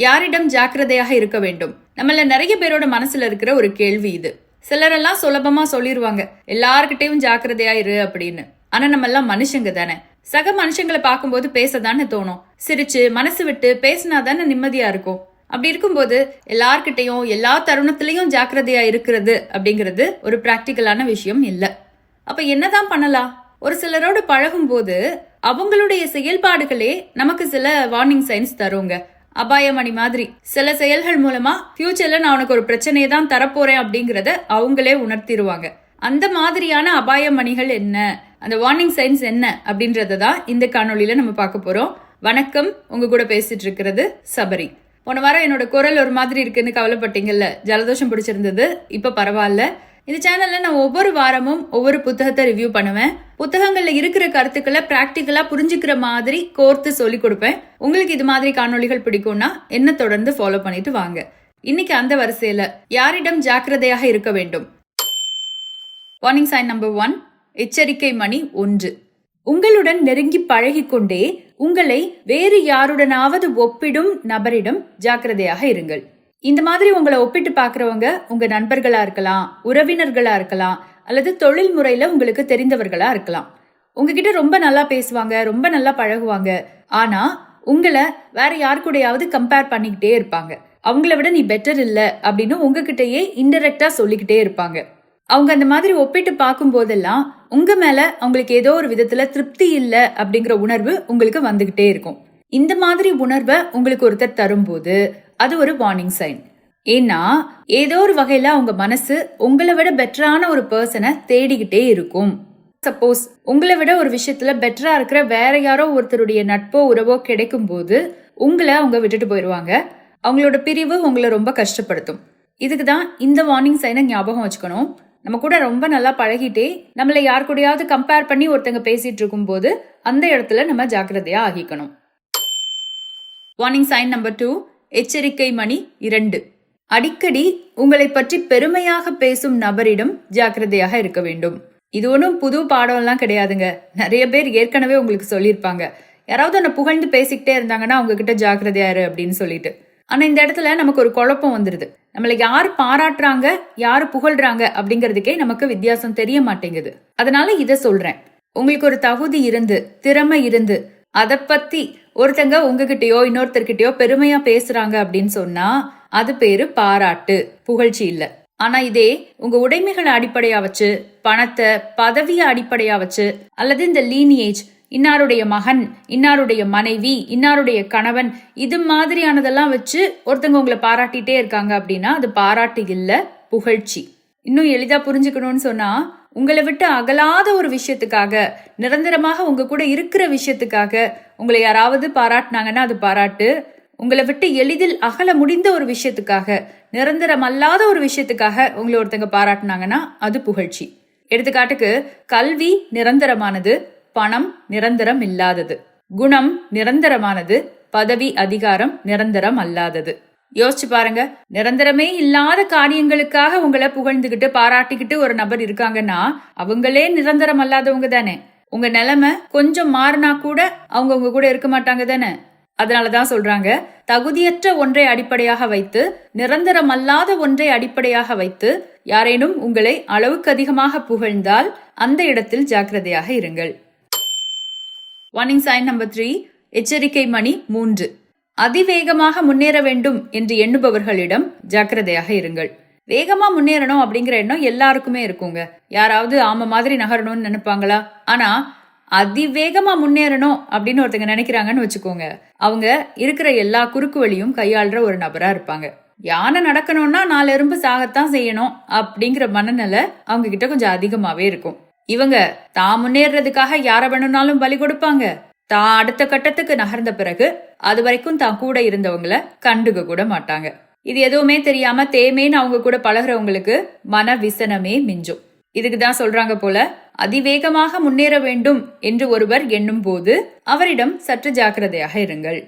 யாரிடம் ஜாக்கிரதையாக இருக்க வேண்டும்? நம்மள நிறைய பேரோட மனசுல இருக்கிற ஒரு கேள்வி இது. சிலரெல்லாம் சுலபமா சொல்லிடுவாங்க எல்லார்கிட்டையும் ஜாக்கிரதையா இரு அப்படின்னு. ஆனா நம்ம எல்லாம் மனுஷங்க தானே. சக மனுஷங்களை பார்க்கும்போது பேசதானே தோணும். சிரிச்சு மனசு விட்டு பேசினா தானே நிம்மதியா இருக்கும். அப்படி இருக்கும்போது எல்லார்கிட்டையும் எல்லா தருணத்திலையும் ஜாக்கிரதையா இருக்கிறது அப்படிங்கிறது ஒரு பிராக்டிக்கலான விஷயம் இல்ல. அப்ப என்னதான் பண்ணலாம்? ஒரு சிலரோட பழகும்போது அவங்களுடைய செயல்பாடுகளே நமக்கு சில வார்னிங் சைன்ஸ் தருங்க. அபாயமணி மாதிரி. சில செயல்கள் மூலமா ஃபியூச்சர்ல நான் உனக்கு ஒரு பிரச்சனையை தான் தரப்போறேன் அப்படிங்கறத அவங்களே உணர்த்திடுவாங்க அந்த மாதிரியான அபாயமணிகள் என்ன? அந்த வார்னிங் சைன்ஸ் என்ன? அப்படின்றத தான் இந்த காணொலியில நம்ம பார்க்க போறோம். வணக்கம். உங்க கூட பேசிட்டு இருக்கிறது சபரி. போன வாரம் என்னோட குரல் ஒரு மாதிரி இருக்குன்னு கவலைப்பட்டீங்கல்ல? ஜலதோஷம் பிடிச்சிருந்தது. இப்ப பரவாயில்ல. இந்த சேனல்ல நான் ஒவ்வொரு வாரமும் ஒவ்வொரு புத்தகத்தை ரிவ்யூ பண்ணுவேன். புத்தகங்கள்ல இருக்கிற கருத்துக்களை பிராக்டிக்கலா புரிஞ்சுக்கிற மாதிரி கோர்த்து சொல்லி கொடுப்பேன். உங்களுக்கு இது மாதிரி காணொளிகள் பிடிக்கும்னா என்ன தொடர்ந்து ஃபாலோ பண்ணிட்டு வாங்க. இன்னைக்கு அந்த வரிசையில யாரிடம் ஜாக்கிரதையாக இருக்க வேண்டும்? வார்னிங் சைன் நம்பர் ஒன் எச்சரிக்கை மணி ஒன்று. உங்களுடன் நெருங்கி பழகிக்கொண்டே உங்களை வேறு யாருடனாவது ஒப்பிடும் நபரிடம் ஜாக்கிரதையாக இருங்கள். இந்த மாதிரி உங்களை ஒப்பிட்டு பார்க்குறவங்க உங்க நண்பர்களா இருக்கலாம் உறவினர்களா இருக்கலாம் அல்லது தொழில் முறையில உங்களுக்கு தெரிந்தவர்களா இருக்கலாம். உங்ககிட்ட ரொம்ப நல்லா பேசுவாங்க ரொம்ப நல்லா பழகுவாங்க. ஆனா உங்களை வேற யார் கூடயாவது கம்பேர் பண்ணிக்கிட்டே இருப்பாங்க. அவங்கள விட நீ பெட்டர் இல்ல அப்படின்னு உங்ககிட்டயே இன்டெரக்டா சொல்லிக்கிட்டே இருப்பாங்க. அவங்க அந்த மாதிரி ஒப்பிட்டு பார்க்கும் போதெல்லாம் உங்க மேல அவங்களுக்கு ஏதோ ஒரு விதத்துல திருப்தி இல்ல அப்படிங்கிற உணர்வு உங்களுக்கு வந்துகிட்டே இருக்கும். இந்த மாதிரி உணர்வை உங்களுக்கு ஒருத்தர் தரும்போது அது ஒரு வார்னிங் சைன் ஏன்னா ஏதோ ஒரு வகையில அவங்க மனசு உங்களை விட பெட்டரான ஒரு பர்சனை தேடிக்கிட்டே இருக்கும். சப்போஸ் உங்களை விட ஒரு விஷயத்துல பெட்டரா இருக்கிற வேற யாரோ ஒருத்தருடைய நட்போ உறவோ கிடைக்கும் போது உங்களை அவங்க விட்டுட்டு போயிடுவாங்க அவங்களோட பிரிவு உங்களை ரொம்ப கஷ்டப்படுத்தும். இதுக்கு தான் இந்த வார்னிங் சைனை ஞாபகம் வச்சுக்கணும். நம்ம கூட ரொம்ப நல்லா பழகிட்டே நம்மளை யார் கூடயாவது கம்பேர் பண்ணி ஒருத்தங்க பேசிட்டு இருக்கும்போது அந்த இடத்துல நம்ம ஜாக்கிரதையா ஆகிக்கணும். வார்னிங் சைன் நம்பர் டூ எச்சரிக்கை மணி இரண்டு. அடிக்கடி உங்களை பற்றி பெருமையாக பேசும் நபரிடம் ஜாக்கிரதையாக இருக்க வேண்டும். இது ஒன்றும் புது பாடம்லாம் கிடையாதுங்க. நிறைய பேர் ஏற்கனவே உங்களுக்கு சொல்லியிருப்பாங்க. யாராவது என்னை புகழ்ந்து பேசிக்கிட்டே இருந்தாங்கன்னா அவங்க ஜாக்கிரதையாரு அப்படின்னு சொல்லிட்டு. ஆனா இந்த இடத்துல நமக்கு ஒரு குழப்பம் வந்துருது. நம்மளை யார் பாராட்டுறாங்க யார் புகழ்றாங்க அப்படிங்கிறதுக்கே நமக்கு வித்தியாசம் தெரிய மாட்டேங்குது. அதனால இதை சொல்றேன். உங்களுக்கு ஒரு தகுதி இருந்து திறமை இருந்து அதை பத்தி ஒருத்தங்க உங்ககிட்டயோ இன்னொருத்தர்கிட்டயோ பெருமையா பேசுறாங்க அப்படின்னு சொன்னா அது பேரு பாராட்டு. புகழ்ச்சி இல்ல. ஆனா இதே உங்க உடைமைகளை அடிப்படையா வச்சு பணத்தை பதவியை அடிப்படையா வச்சு அல்லது இந்த லீனியேஜ் இன்னாருடைய மகன் இன்னாருடைய மனைவி இன்னாருடைய கணவன் இது மாதிரியானதெல்லாம் வச்சு ஒருத்தங்க உங்களை பாராட்டிட்டே இருக்காங்க அப்படின்னா அது பாராட்டு இல்ல புகழ்ச்சி. இன்னும் எளிதா புரிஞ்சுக்கணும்னு சொன்னா உங்களை விட்டு அகலாத ஒரு விஷயத்துக்காக நிரந்தரமாக உங்க கூட இருக்கிற விஷயத்துக்காக உங்களை யாராவது பாராட்டினாங்கன்னா அது பாராட்டு. உங்களை விட்டு எளிதில் அகல முடிந்த ஒரு விஷயத்துக்காக நிரந்தரம் அல்லாத ஒரு விஷயத்துக்காக உங்களை ஒருத்தங்க பாராட்டினாங்கன்னா அது புகழ்ச்சி. எடுத்துக்காட்டுக்கு கல்வி நிரந்தரமானது பணம் நிரந்தரம் இல்லாதது. குணம் நிரந்தரமானது பதவி அதிகாரம் நிரந்தரம் அல்லாதது. யோசிச்சு பாருங்க. நிரந்தரமே இல்லாத காரியங்களுக்காக உங்களை புகழ்ந்துகிட்டு பாராட்டிக்கிட்டு ஒரு நபர் இருக்காங்கன்னா அவங்களே நிரந்தரம் அல்லாதவங்க தானே. உங்க நிலைமை கொஞ்சம் மாறினா கூட அவங்க உங்க கூட இருக்க மாட்டாங்க தானே. அதனாலதான் சொல்றாங்க தகுதியற்ற ஒன்றை அடிப்படையாக வைத்து நிரந்தரம் அல்லாத ஒன்றை அடிப்படையாக வைத்து யாரேனும் உங்களை அளவுக்கு அதிகமாக புகழ்ந்தால் அந்த இடத்தில் ஜாக்கிரதையாக இருங்கள். வார்னிங் சைன் நம்பர் த்ரீ எச்சரிக்கை மணி மூன்று. அதிவேகமாக முன்னேற வேண்டும் என்று எண்ணுபவர்களிடம் ஜாக்கிரதையாக இருங்கள். வேகமா முன்னேறணும் அப்படிங்கிற எண்ணம் எல்லாருக்குமே இருக்குங்க. யாராவது ஆம மாதிரி நகரணும்னு நினைப்பாங்களா? ஆனா அதிவேகமா முன்னேறணும் அப்படின்னு ஒருத்தங்க நினைக்கிறாங்கன்னு வச்சுக்கோங்க. அவங்க இருக்கிற எல்லா குறுக்கு வழியும் கையாளுற ஒரு நபரா இருப்பாங்க. யானை நடக்கணும்னா நாலு எறும்பு சாகத்தான் செய்யணும் அப்படிங்கிற மனநிலை அவங்க கிட்ட கொஞ்சம் அதிகமாவே இருக்கும். இவங்க தான் முன்னேறதுக்காக யார வேணும்னாலும் பலி கொடுப்பாங்க. தான் அடுத்த கட்டத்துக்கு நகர்ந்த பிறகு அது வரைக்கும் தான் கூட இருந்தவங்கள கண்டுக்க கூட மாட்டாங்க. இது எதுவுமே தெரியாம தேமேன்னு அவங்க கூட பழகுறவங்களுக்கு மன விசனமே மிஞ்சும். இதுக்கு தான் சொல்றாங்க போல அதிவேகமாக முன்னேற வேண்டும் என்று ஒருவர் எண்ணும் போது அவரிடம் சற்று ஜாக்கிரதையாக இருங்கள்.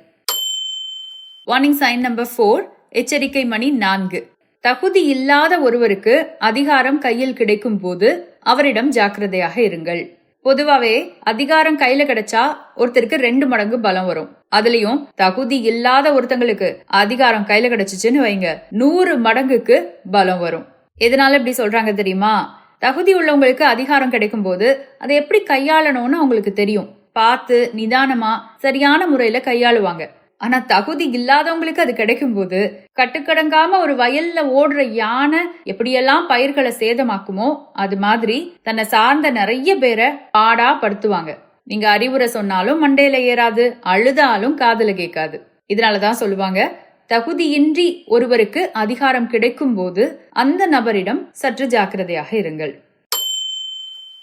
வார்னிங் சைன் நம்பர் ஃபோர் எச்சரிக்கை மணி நான்கு. தகுதி இல்லாத ஒருவருக்கு அதிகாரம் கையில் கிடைக்கும் போது அவரிடம் ஜாக்கிரதையாக இருங்கள். பொதுவாவே அதிகாரம் கையில கிடைச்சா ஒருத்தருக்கு ரெண்டு மடங்கு பலம் வரும். அதுலயும் தகுதி இல்லாத ஒருத்தங்களுக்கு அதிகாரம் கையில கிடைச்சிச்சுன்னு வைங்க. நூறு மடங்குக்கு பலம் வரும். எதனால இப்படி சொல்றாங்க தெரியுமா? தகுதி உள்ளவங்களுக்கு அதிகாரம் கிடைக்கும் போது அதை எப்படி கையாளணும்னு அவங்களுக்கு தெரியும். பார்த்து நிதானமா சரியான முறையில கையாளுவாங்க. ஆனா தகுதி இல்லாதவங்களுக்கு அது கிடைக்கும் போது கட்டுக்கடங்காம ஒரு வயல்ல ஓடுற யானை எப்படியெல்லாம் பயிர்களை சேதமாக்குமோ அது மாதிரி தன்னை சார்ந்த நிறைய பேரை பாடா படுத்துவாங்க. நீங்க அறிவுரை சொன்னாலும் மண்டையில ஏறாது அழுதாலும் காதல கேட்காது. இதனாலதான் சொல்லுவாங்க தகுதியின்றி ஒருவருக்கு அதிகாரம் கிடைக்கும் போது அந்த நபரிடம் சற்று ஜாக்கிரதையாக இருங்கள்.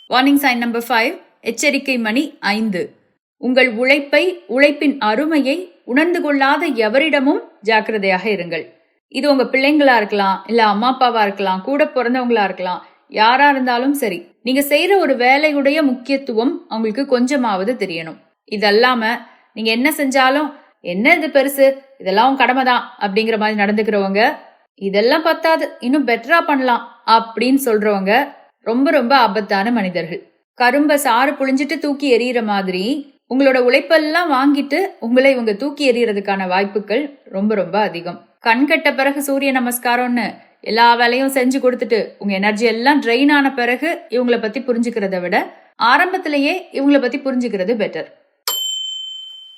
வார்னிங் சைன் நம்பர் ஃபைவ் எச்சரிக்கை மணி ஐந்து. உங்கள் உழைப்பை உழைப்பின் அருமையை உணர்ந்து கொள்ளாத எவரிடமும் ஜாக்கிரதையாக இருங்கள். இது உங்க பிள்ளைங்களா இருக்கலாம் இல்ல அம்மா அப்பாவா இருக்கலாம் கூட பிறந்தவங்களா இருக்கலாம் யாரா இருந்தாலும் சரி நீங்க செய்யற ஒரு வேலையுடைய முக்கியத்துவம் அவங்களுக்கு கொஞ்சமாவது தெரியணும். இதல்லாம நீங்க என்ன செஞ்சாலும் என்ன இது பெருசு இதெல்லாம் உன் கடமை தான் அப்படிங்கிற மாதிரி நடந்துக்கிறவங்க இதெல்லாம் பத்தாது இன்னும் பெட்டரா பண்ணலாம் அப்படின்னு சொல்றவங்க ரொம்ப ரொம்ப ஆபத்தான மனிதர்கள். கரும்ப சாறு புழிஞ்சிட்டு தூக்கி எறிகிற மாதிரி உங்களோட உழைப்பெல்லாம் வாங்கிட்டு உங்களை இவங்க தூக்கி எறியறதுக்கான வாய்ப்புகள் ரொம்ப ரொம்ப அதிகம். கண் கட்ட பிறகு சூரிய நமஸ்காரம்னு எல்லா வேலையும் செஞ்சு கொடுத்துட்டு உங்க எனர்ஜி எல்லாம் ட்ரெயின் ஆன பிறகு இவங்கள பத்தி புரிஞ்சுக்கிறத விட ஆரம்பத்திலேயே இவங்கள பத்தி புரிஞ்சுக்கிறது better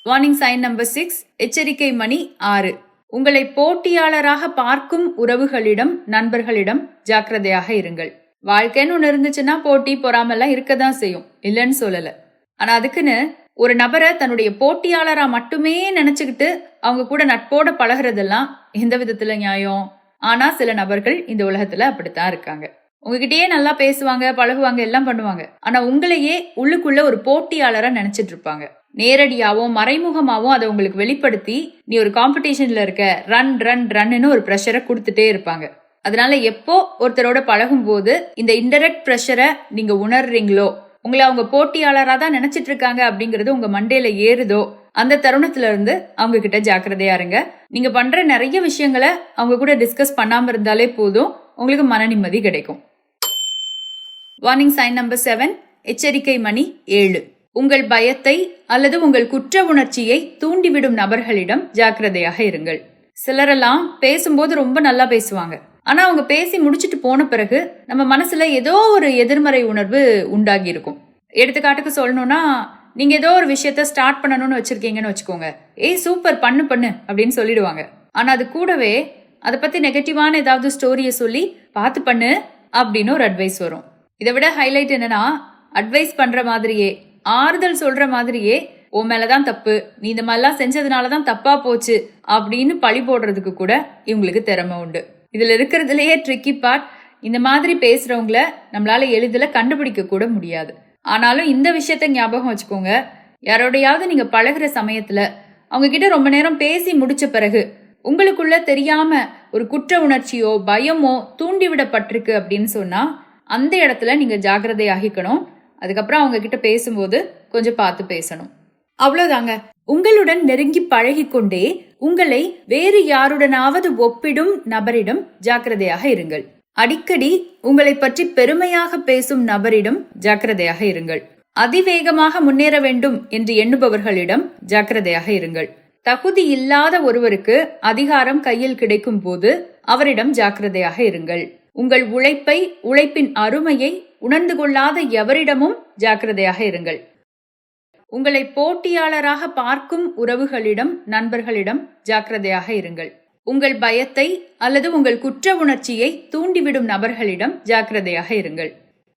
warning sign number six எச்சரிக்கை மணி ஆறு. உங்களை போட்டியாளராக பார்க்கும் உறவுகளிடம் நண்பர்களிடம் ஜாக்கிரதையாக இருங்கள். வாழ்க்கைன்னு ஒன்று இருந்துச்சுன்னா போட்டி பொறாமெல்லாம் இருக்க தான் செய்யும். இல்லைன்னு சொல்லலை. ஆனால் அதுக்குன்னு ஒரு நபரை தன்னுடைய போட்டியாளரா மட்டுமே நினைச்சுக்கிட்டு அவங்க கூட நட்போட பழகுறதெல்லாம் எந்த விதத்துல நியாயம்? ஆனா சில நபர்கள் இந்த உலகத்துல அப்படித்தான் இருக்காங்க. உங்ககிட்டயே நல்லா பேசுவாங்க பழகுவாங்க எல்லாம் பண்ணுவாங்க. ஆனா உங்களையே உள்ளுக்குள்ள ஒரு போட்டியாளரா நினைச்சிட்டு இருப்பாங்க. நேரடியாவும் மறைமுகமாவும் அதை உங்களுக்கு வெளிப்படுத்தி நீ ஒரு காம்படிஷன்ல இருக்க ரன் ரன் ரன்னு ஒரு ப்ரெஷரை கொடுத்துட்டே இருப்பாங்க. அதனால எப்போ ஒருத்தரோட பழகும் போது இந்த இன்டெரக்ட் ப்ரெஷரை நீங்க உணர்றீங்களோ உங்களை அவங்க போட்டியாளராக தான் நினைச்சிட்டு இருக்காங்க அப்படிங்கிறது உங்க மண்டையில ஏறுதோ அந்த தருணத்துல இருந்து அவங்க கிட்ட ஜாக்கிரதையா இருங்க. நீங்க பண்ற நிறைய விஷயங்களை அவங்க கூட டிஸ்கஸ் பண்ணாம இருந்தாலே போதும். உங்களுக்கு மன நிம்மதி கிடைக்கும். வார்னிங் சைன் நம்பர் செவன் எச்சரிக்கை மணி ஏழு. உங்கள் பயத்தை அல்லது உங்கள் குற்ற உணர்ச்சியை தூண்டிவிடும் நபர்களிடம் ஜாக்கிரதையாக இருங்கள். சிலரெல்லாம் பேசும்போது ரொம்ப நல்லா பேசுவாங்க. ஆனா அவங்க பேசி முடிச்சிட்டு போன பிறகு நம்ம மனசுல ஏதோ ஒரு எதிர்மறை உணர்வு உண்டாகி இருக்கும் எடுத்துக்காட்டுக்கு சொல்லணும்னா நீங்க ஏதோ ஒரு விஷயத்த ஸ்டார்ட் பண்ணணும்னு வச்சிருக்கீங்கன்னு வச்சுக்கோங்க. ஏய் சூப்பர் பண்ணு பண்ணு அப்படின்னு சொல்லிடுவாங்க. ஆனா அது கூடவே அதை பத்தி நெகட்டிவான ஏதாவது ஸ்டோரியை சொல்லி பார்த்து பண்ணு அப்படின்னு ஒரு அட்வைஸ் வரும். இதை விட ஹைலைட் என்னன்னா அட்வைஸ் பண்ற மாதிரியே ஆறுதல் சொல்ற மாதிரியே உன் மேலதான் தப்பு. நீ இந்த மாதிரிலாம் செஞ்சதுனாலதான் தப்பா போச்சு அப்படின்னு பழி போடுறதுக்கு கூட இவங்களுக்கு திறமை உண்டு. இதில் இருக்கிறதுலையே ட்ரிக்கி பார்ட் இந்த மாதிரி பேசுகிறவங்கள நம்மளால் எளிதில் கண்டுபிடிக்க கூட முடியாது. ஆனாலும் இந்த விஷயத்த ஞாபகம் வச்சுக்கோங்க. யாரோடையாவது நீங்கள் பழகுற சமயத்தில் அவங்கக்கிட்ட ரொம்ப நேரம் பேசி முடித்த பிறகு உங்களுக்குள்ள தெரியாம ஒரு குற்ற உணர்ச்சியோ பயமோ தூண்டிவிடப்பட்டிருக்கு அப்படின்னு சொன்னா அந்த இடத்துல நீங்க ஜாகிரதையாகிக்கணும் அதுக்கப்புறம் அவங்க கிட்ட பேசும்போது கொஞ்சம் பார்த்து பேசணும். அவ்வளோதாங்க உங்களுடன் நெருங்கி பழகிக்கொண்டே உங்களை வேறு யாருடனாவது ஒப்பிடும் நபரிடம் ஜாக்கிரதையாக இருங்கள். அடிக்கடி உங்களை பற்றி பெருமையாக பேசும் நபரிடம் ஜாக்கிரதையாக இருங்கள். அதிவேகமாக முன்னேற வேண்டும் என்று எண்ணுபவர்களிடம் ஜாக்கிரதையாக இருங்கள். தகுதி இல்லாத ஒருவருக்கு அதிகாரம் கையில் கிடைக்கும் போது அவரிடம் ஜாக்கிரதையாக இருங்கள். உங்கள் உழைப்பை உழைப்பின் அருமையை உணர்ந்து கொள்ளாத எவரிடமும் ஜாக்கிரதையாக இருங்கள். உங்களை போட்டியாளராக பார்க்கும் உறவுகளிடம் நண்பர்களிடம் ஜாக்கிரதையாக இருங்கள். உங்கள் பயத்தை அல்லது உங்கள் குற்ற உணர்ச்சியை தூண்டிவிடும் நபர்களிடம் ஜாக்கிரதையாக இருங்கள்.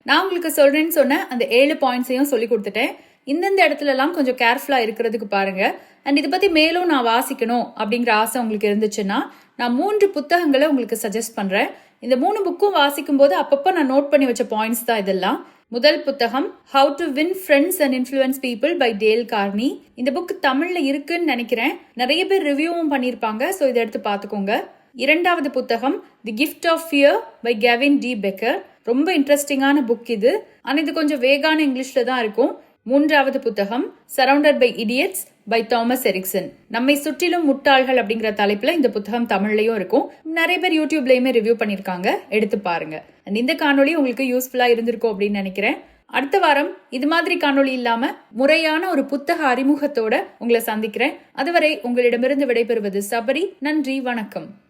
நான் உங்களுக்கு சொல்றேன்னு சொன்ன அந்த ஏழு பாயிண்ட்ஸையும் சொல்லி கொடுத்துட்டேன். இந்தந்த இடத்துல எல்லாம் கொஞ்சம் கேர்ஃபுல்லா இருக்கிறதுக்கு பாருங்க. அண்ட் இதை பத்தி மேலும் நான் வாசிக்கணும் அப்படிங்கிற ஆசை உங்களுக்கு இருந்துச்சுன்னா நான் மூன்று புத்தகங்களை உங்களுக்கு சஜஸ்ட் பண்றேன். இந்த மூணு புக்கும் வாசிக்கும் போது அப்பப்போ நான் நோட் பண்ணி வச்ச பாயிண்ட்ஸ் தான் இதெல்லாம். முதல் புத்தகம் how to win friends and influence people by Dale Carnegie இந்த புக் தமிழ்ல இருக்குன்னு நினைக்கிறேன். நிறைய பேர் ரிவ்யூவும் பண்ணியிருப்பாங்க. ஸோ இதை எடுத்து பார்த்துக்கோங்க. இரண்டாவது புத்தகம் the gift of fear by Gavin de Becker ரொம்ப இன்ட்ரெஸ்டிங்கான புக் இது. ஆனால் இது கொஞ்சம் வேகான இங்கிலீஷில் தான் இருக்கும். மூன்றாவது புத்தகம் surrounded by idiots by Thomas Erikson நம்மை சுற்றிலும் முட்டாள்கள் அப்படிங்கிற தலைப்புல இந்த புத்தகம் தமிழ்லையும் இருக்கும். நிறைய பேர் யூடியூப்லயுமே ரிவ்யூ பண்ணியிருக்காங்க. எடுத்து பாருங்க. அண்ட் இந்த காணொலி உங்களுக்கு யூஸ்ஃபுல்லா இருந்திருக்கும் அப்படின்னு நினைக்கிறேன். அடுத்த வாரம் இது மாதிரி காணொளி இல்லாம முறையான ஒரு புத்தக அறிமுகத்தோட உங்களை சந்திக்கிறேன். அதுவரை உங்களிடமிருந்து விடைபெறுவது சபரி. நன்றி வணக்கம்.